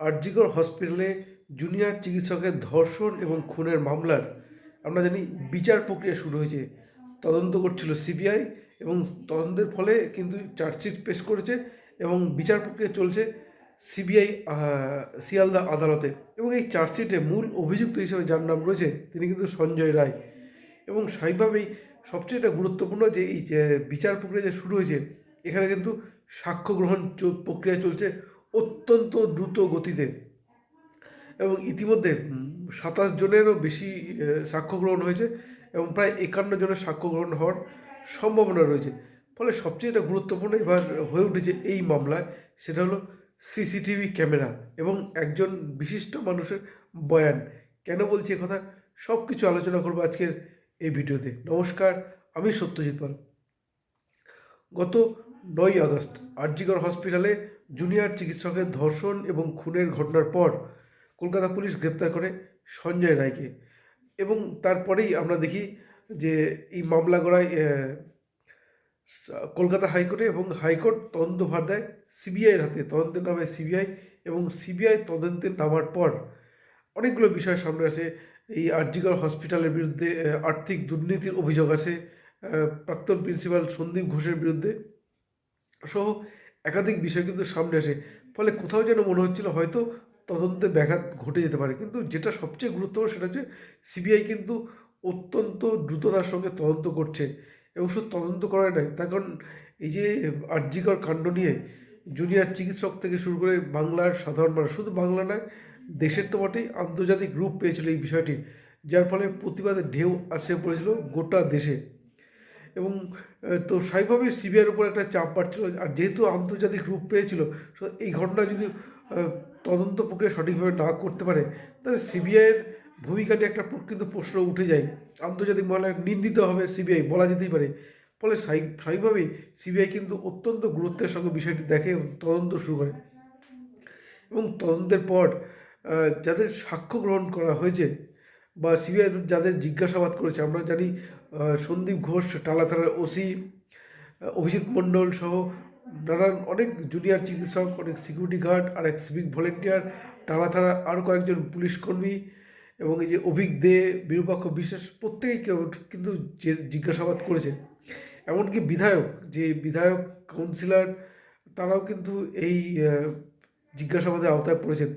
আরজিকর হসপিটালে জুনিয়র চিকিৎসকের ধর্ষণ এবং খুনের মামলার, আমরা জানি, বিচার প্রক্রিয়া শুরু হয়েছে। তদন্ত করছিল সিবিআই এবং তদন্তের ফলে কিন্তু চার্জশিট পেশ করেছে এবং বিচার প্রক্রিয়া চলছে সিবিআই শিয়ালদা আদালতে। এবং এই চার্জশিটে মূল অভিযুক্ত হিসেবে যার নাম রয়েছে, তিনি কিন্তু সঞ্জয় রায়। এবং স্বাভাবিকভাবেই সবচেয়ে এটা গুরুত্বপূর্ণ যে এই বিচার প্রক্রিয়া যে শুরু হয়েছে, এখানে কিন্তু সাক্ষ্য গ্রহণ প্রক্রিয়া চলছে অত্যন্ত দ্রুত গতিতে এবং ইতিমধ্যে সাতাশ জনেরও বেশি সাক্ষ্য গ্রহণ হয়েছে এবং প্রায় একান্ন জনের সাক্ষ্য গ্রহণ হওয়ার সম্ভাবনা রয়েছে। ফলে সবচেয়ে এটা গুরুত্বপূর্ণ এবার হয়ে উঠেছে এই মামলায়, সেটা হলো সিসিটিভি ক্যামেরা এবং একজন বিশিষ্ট মানুষের বয়ান। কেন বলছি কথা? সব কিছু আলোচনা করব আজকের এই ভিডিওতে। নমস্কার, আমি সত্যজিৎ পাল। গত নয় আগস্ট আরজিগড় হসপিটালে জুনিয়র চিকিৎসকের ধর্ষণ এবং খুনের ঘটনার পর কলকাতা পুলিশ গ্রেপ্তার করে সঞ্জয় রায়কে। এবং তারপরেই আমরা দেখি যে এই মামলা গড়ায় কলকাতা হাইকোর্টে এবং হাইকোর্ট তদন্ত ভার দেয় সিবিআইয়ের হাতে। তদন্তের নামে সিবিআই এবং সিবিআই তদন্তের নামার পর অনেকগুলো বিষয় সামনে আসে। এই আরজিগড় হসপিটালের বিরুদ্ধে আর্থিক দুর্নীতির অভিযোগ আসে প্রাক্তন প্রিন্সিপাল সন্দীপ ঘোষের বিরুদ্ধে সহ একাধিক বিষয় কিন্তু সামনে আসে। ফলে কোথাও যেন মনে হচ্ছিল হয়তো তদন্তে ব্যাঘাত ঘটে যেতে পারে। কিন্তু যেটা সবচেয়ে গুরুত্বপূর্ণ সেটা হচ্ছে সিবিআই কিন্তু অত্যন্ত দ্রুততার সঙ্গে তদন্ত করছে এবং শুধু তদন্ত করে নাই তার কারণ এই যে আর্যিকর কাণ্ড নিয়ে জুনিয়র চিকিৎসক থেকে শুরু করে বাংলার সাধারণ মানুষ, শুধু বাংলা নয়, দেশের তো বটেই আন্তর্জাতিক রূপ পেয়েছিল এই বিষয়টি, যার ফলে প্রতিবাদের ঢেউ আসে পড়েছিল গোটা দেশে। এবং তো স্বাভাবিকভাবেই সিবিআইয়ের উপর একটা চাপ বাড়ছিল। আর যেহেতু আন্তর্জাতিক রূপ পেয়েছিল এই ঘটনা যদি তদন্ত প্রক্রিয়া সঠিকভাবে না করতে পারে, তাহলে সিবিআইয়ের ভূমিকা নিয়ে একটা প্রকৃত প্রশ্ন উঠে যায়। আন্তর্জাতিক মহলে নিন্দিত হবে সিবিআই, বলা যেতেই পারে। ফলে স্বাভাবিক- স্বাভাবিকভাবেই সিবিআই কিন্তু অত্যন্ত গুরুত্বের সঙ্গে বিষয়টি দেখে তদন্ত শুরু করে। এবং তদন্তের পর যাদের সাক্ষ্য গ্রহণ করা হয়েছে বা সিবিআই যাদের জিজ্ঞাসাবাদ করেছে, আমরা জানি সন্দীপ ঘোষ, টালা থানার ওসি অভিজিৎ মণ্ডল সহ নানান অনেক জুনিয়র চিকিৎসক, অনেক সিকিউরিটি গার্ড আর এক সিভিক ভলেন্টিয়ার টালা থানার আরও কয়েকজন পুলিশ কর্মী এবং এই যে অভিক দে, বিরূপাক্ষ বিশ্বাস, প্রত্যেকেই কেউ কিন্তু যে জিজ্ঞাসাবাদ করেছে। এমনকি বিধায়ক, যে বিধায়ক কাউন্সিলর তারাও কিন্তু এই জিজ্ঞাসাবাদের আওতায় পড়েছেন।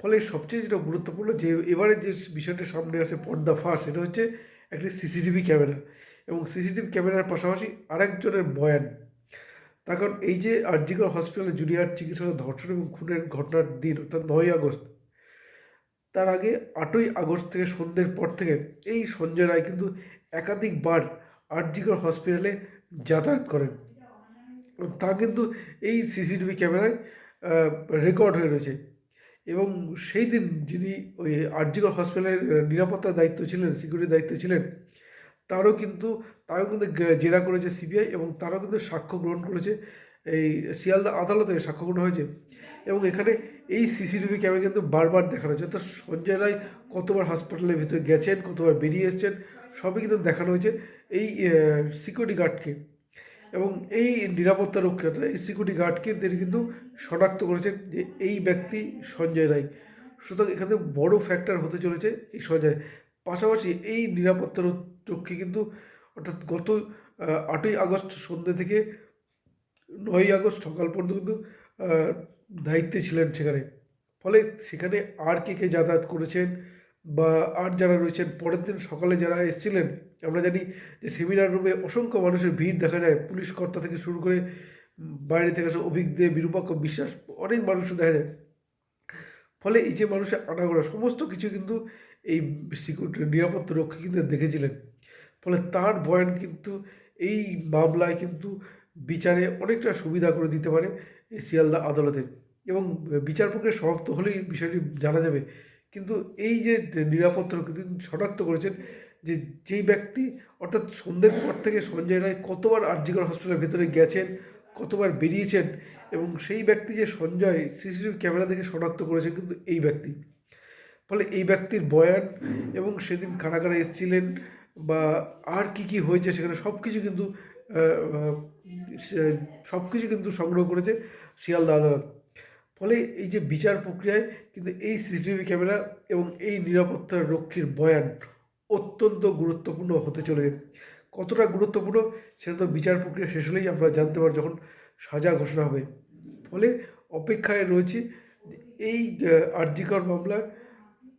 ফলে সবচেয়ে যেটা গুরুত্বপূর্ণ যে, এবারে যে বিষয়টা সামনে আসে পর্দা ফাঁস, সেটা হচ্ছে একটি সিসিটিভি ক্যামেরা এবং সিসিটিভি ক্যামেরার পাশাপাশি আরেকজনের বয়ান। কারণ এই যে আরজিকর হসপিটালে জুনিয়র চিকিৎসকের ধর্ষণ এবং খুনের ঘটনার দিন, অর্থাৎ নয় আগস্ট, তার আগে আটই আগস্ট থেকে সন্ধ্যের পর থেকে এই সঞ্জয় রায় কিন্তু একাধিকবার আরজিকর হসপিটালে যাতায়াত করেন। তা কিন্তু এই সিসিটিভি ক্যামেরায় রেকর্ড হয়ে রয়েছে। এবং সেই দিন যিনি ওই আরজিকর হসপিটালের নিরাপত্তার দায়িত্ব ছিলেন সিকিউরিটির দায়িত্ব ছিলেন, তারও কিন্তু তারও কিন্তু জেরা করেছে সিবিআই এবং তারও কিন্তু সাক্ষ্য গ্রহণ করেছে, এই শিয়ালদা আদালতে সাক্ষ্য গ্রহণ হয়েছে এবং এখানে এই সিসিটিভি ক্যামেরা কিন্তু বারবার দেখানো হয়েছে। অর্থাৎ সঞ্জয় রায় কতবার হসপিটালের ভিতরে গেছেন, কতবার বেরিয়ে এসেছেন, সবই কিন্তু দেখানো হয়েছে এই সিকিউরিটি গার্ডকে এবং এই নিরাপত্তা রক্ষী অর্থাৎ এই সিকিউরিটি গার্ডকে তিনি কিন্তু শনাক্ত করেছেন যে এই ব্যক্তি সঞ্জয় রায় সুতরাং এখানে বড় ফ্যাক্টর হতে চলেছে এই সঞ্জয়। পাশাপাশি এই নিরাপত্তা রক্ষী কিন্তু অর্থাৎ গত আটই আগস্ট সন্ধ্যে থেকে নয়ই আগস্ট সকাল পর্যন্ত কিন্তু দায়িত্বে ছিলেন সেখানে ফলে সেখানে আর কে কে যাতায়াত করেছেন বা আর যারা রয়েছেন, পরের দিন সকালে যারা এসেছিলেন আমরা জানি যে সেমিনার রুমে অসংখ্য মানুষের ভিড় দেখা যায়। পুলিশ কর্তা থেকে শুরু করে বাইরে থেকে আসা অভিজ্ঞ বিরূপাক্ষ বিশ্বাস, অনেক মানুষ দেখা যায়। ফলে এই যে মানুষের আনাগোনা, সমস্ত কিছু কিন্তু এই সিকিউরিটি নিরাপত্তা রক্ষী কিন্তু দেখেছিলেন। ফলে তার বয়ান কিন্তু এই মামলায় কিন্তু বিচারে অনেকটা সুবিধা করে দিতে পারে এই শিয়ালদা আদালতে। এবং বিচার প্রক্রিয়া সমাপ্ত হলেই বিষয়টি জানা যাবে। কিন্তু এই যে নিরাপত্তা তিনি শনাক্ত করেছেন যে যেই ব্যক্তি, অর্থাৎ সন্ধ্যের পর থেকে সঞ্জয় রায় কতবার আরজিগড় হসপিটালের ভেতরে গেছেন, কতবার বেরিয়েছেন এবং সেই ব্যক্তি যে সঞ্জয় সিসিটিভি ক্যামেরা দেখে শনাক্ত করেছে কিন্তু এই ব্যক্তি। ফলে এই ব্যক্তির বয়ান এবং সেদিন কারাগারে এসেছিলেন বা আর কি কি হয়েছে সেখানে সব কিছু কিন্তু সব কিছু কিন্তু সংগ্রহ করেছে শিয়ালদা আদালত। ফলে এই যে বিচার প্রক্রিয়ায় কিন্তু এই সিসিটিভি ক্যামেরা এবং এই নিরাপত্তার রক্ষীর বয়ান অত্যন্ত গুরুত্বপূর্ণ হতে চলেছে। কতটা গুরুত্বপূর্ণ সেটা তো বিচার প্রক্রিয়া শেষ হলেই আমরা জানতে পারব যখন সাজা ঘোষণা হবে। ফলে অপেক্ষায় রয়েছে এই আর্জিকর মামলার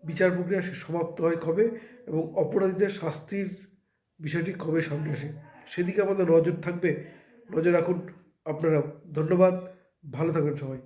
বিচার প্রক্রিয়া সমাপ্ত হয় কবে এবং অপরাধীদের শাস্তির বিষয়টি কবে সামনে আসে। সেদিকে আমাদের নজর থাকবে। নজর রাখুন আপনারা ধন্যবাদ। ভালো থাকবেন সবাই।